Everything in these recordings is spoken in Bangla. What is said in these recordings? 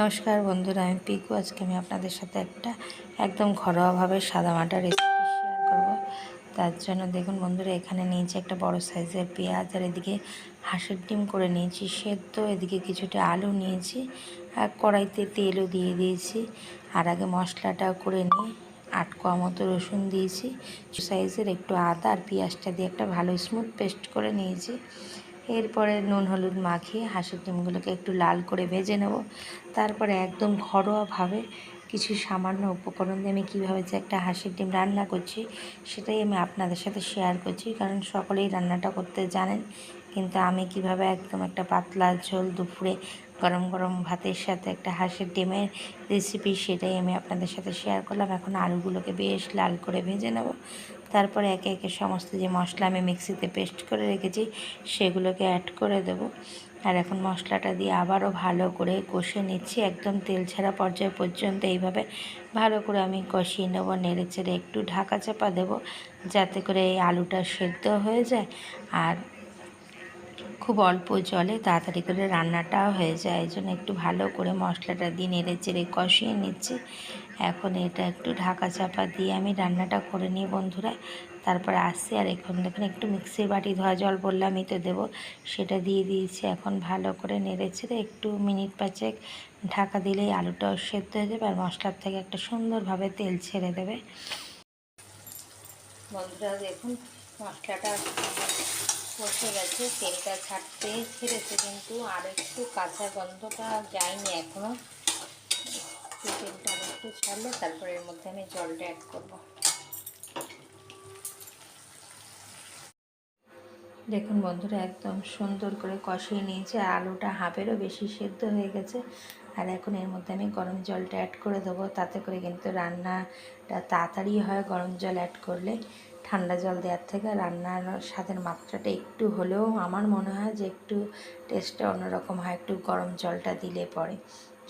নমস্কার বন্ধুরা, আমি পিকু আজকে আমি আপনাদের সাথে একটা একদম ঘরোয়াভাবে সাদামাটা রেসিপি শেয়ার করব। তার জন্য দেখুন বন্ধুরা, এখানে নিয়েছি একটা বড় সাইজের পেঁয়াজ, আর এদিকে হাঁসের ডিম করে নিয়েছি, সেদ্ধ। এদিকে কিছুটা আলু নিয়েছি, আর কড়াইতে তেলও দিয়ে দিয়েছি, আর আগে মশলাটা করে নিয়ে আট কোয়া মতো রসুন দিয়েছি। সাইজের একটু আদা আর পেঁয়াজটা দিয়ে একটা ভালো স্মুথ পেস্ট করে নিয়েছি। এরপরে নুন, হলুদ মাখিয়ে হাঁসের ডিমগুলোকে একটু লাল করে ভেজে নেব। তারপরে একদম ঘরোয়াভাবে কিছু সামান্য উপকরণ দিয়ে আমি কীভাবে যে একটা হাঁসের ডিম রান্না করছি, সেটাই আমি আপনাদের সাথে শেয়ার করছি। কারণ সকলেই রান্নাটা করতে জানেন কিন্তু আমি কীভাবে একদম একটা পাতলা ঝোল দুপুরে গরম গরম ভাতের সাথে একটা হাঁসের ডিমের রেসিপি সেটাই আমি আপনাদের সাথে শেয়ার করলাম। এখন আলুগুলোকে বেশ লাল করে ভেজে নেব। তারপরে একে একে সমস্ত যে মশলা আমি মিক্সিতে পেস্ট করে রেখেছি, সেগুলোকে অ্যাড করে দেব। আর এখন মশলাটা দিয়ে আবারও ভালো করে কষে নিচ্ছি। একদম তেল ছাড়া পর্যায় পর্যন্ত এইভাবে ভালো করে আমি কষিয়ে নেব, নেড়ে চেড়ে একটু ঢাকা চাপা দেবো, যাতে করে এই আলুটা সেদ্ধ হয়ে যায়। আর খুব অল্প জলে তাড়াতাড়ি করে রান্নাটাও হয়ে যায়। এই জন্য একটু ভালো করে মশলাটা দিয়ে নেড়ে চেড়ে কষিয়ে নিচ্ছি। এখন এটা একটু ঢাকা চাপা দিয়ে আমি রান্নাটা করে নিই বন্ধুরা। তারপরে আসছি আর এখন দেখুন একটু মিক্সির বাটি ধোয়া জল বললামই তো দেবো। সেটা দিয়ে দিয়েছি এখন ভালো করে নেড়ে চেড়ে একটু মিনিট পাঁচেক ঢাকা দিলেই আলুটাও সেদ্ধ হয়ে যাবে আর মশলার থেকে একটা সুন্দরভাবে তেল ছেড়ে দেবে। বন্ধুরা দেখুন মশলাটা বসে গেছে, তেলটা ছাড়তে ছেড়েছে কিন্তু আর একটু কাঁচা গন্ধটা যায়নি এখনও তেলটা একটু ছাড়লে তারপরে এর মধ্যে আমি জলটা অ্যাড করব। দেখুন বন্ধুরা, একদম সুন্দর করে কষিয়ে নিয়েছে আলুটা হাফেরও বেশি সেদ্ধ হয়ে গেছে। আর এখন এর মধ্যে আমি গরম জলটা অ্যাড করে দেবো, তাতে করে কিন্তু রান্নাটা তাড়াতাড়ি হয় গরম জল অ্যাড করলে। ঠান্ডা জল দেওয়ার থেকে রান্নার স্বাদের মাত্রাটা একটু হলেও আমার মনে হয় যে একটু টেস্টটা অন্যরকম হয়, একটু গরম জলটা দিলে পরে।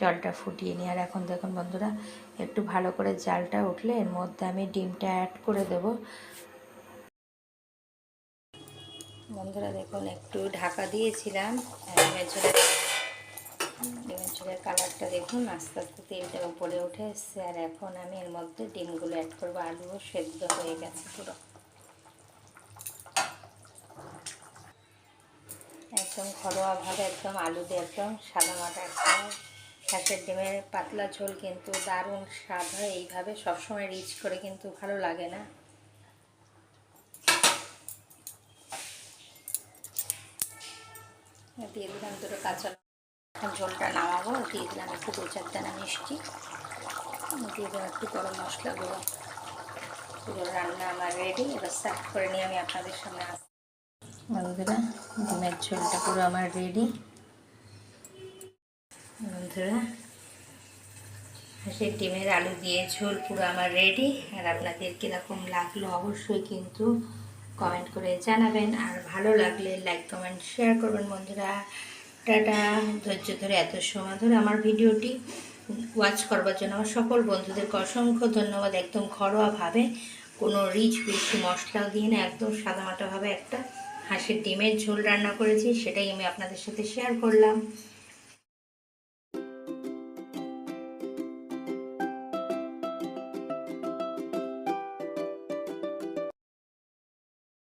জলটা ফুটিয়ে নিই আর এখন দেখুন বন্ধুরা, একটু ভালো করে জালটা উঠলে এর মধ্যে আমি ডিমটা অ্যাড করে দেব। বন্ধুরা দেখুন, একটু ঢাকা দিয়েছিলাম ডিমের ঝোলের কালারটা দেখুন, আস্তে আস্তে তেলটা উপরে উঠে এসছে। আর এখন আমি এর মধ্যে ডিমগুলো অ্যাড করব। আলুও সেদ্ধ হয়ে গেছে পুরো। একদম ঘরোয়াভাবে একদম আলু দিয়ে একদম সাদা মাটা, একদম হাঁসের ডিমের পাতলা ঝোল কিন্তু দারুণ স্বাদ হয়। এইভাবে সবসময় রিচ করে কিন্তু ভালো লাগে না। দিয়ে দিলাম দুটো কাঁচা ঝোলটা নামাবো, দিয়ে দিলাম একটু দু চার দানা মিষ্টি। দিয়ে দিলাম একটু গরম মশলা গুঁড়ো পুরো রান্না আমার রেডি এবার সার্ভ করে নিয়ে আমি আপনাদের সামনে আস বন্ধুরা, ডিমের ঝোলটা পুরো আমার রেডি বন্ধুরা হাঁসের ডিমের আলু দিয়ে ঝোল পুরো আমার রেডি আর আপনাদের কীরকম লাগল অবশ্যই কিন্তু কমেন্ট করে জানাবেন। আর ভালো লাগলে লাইক কমেন্ট শেয়ার করবেন বন্ধুরা। টাটা। ধৈর্য ধরে এত সময় ধরে আমার ভিডিওটি ওয়াচ করবার জন্য আমার সকল বন্ধুদেরকে অসংখ্য ধন্যবাদ। একদম ঘরোয়াভাবে কোনো রিচ বেশি মশলা দিয়ে না, একদম সাদামাটাভাবে একটা হাঁসের ডিমের ঝোল রান্না করেছি, সেটাই আমি আপনাদের সাথে শেয়ার করলাম।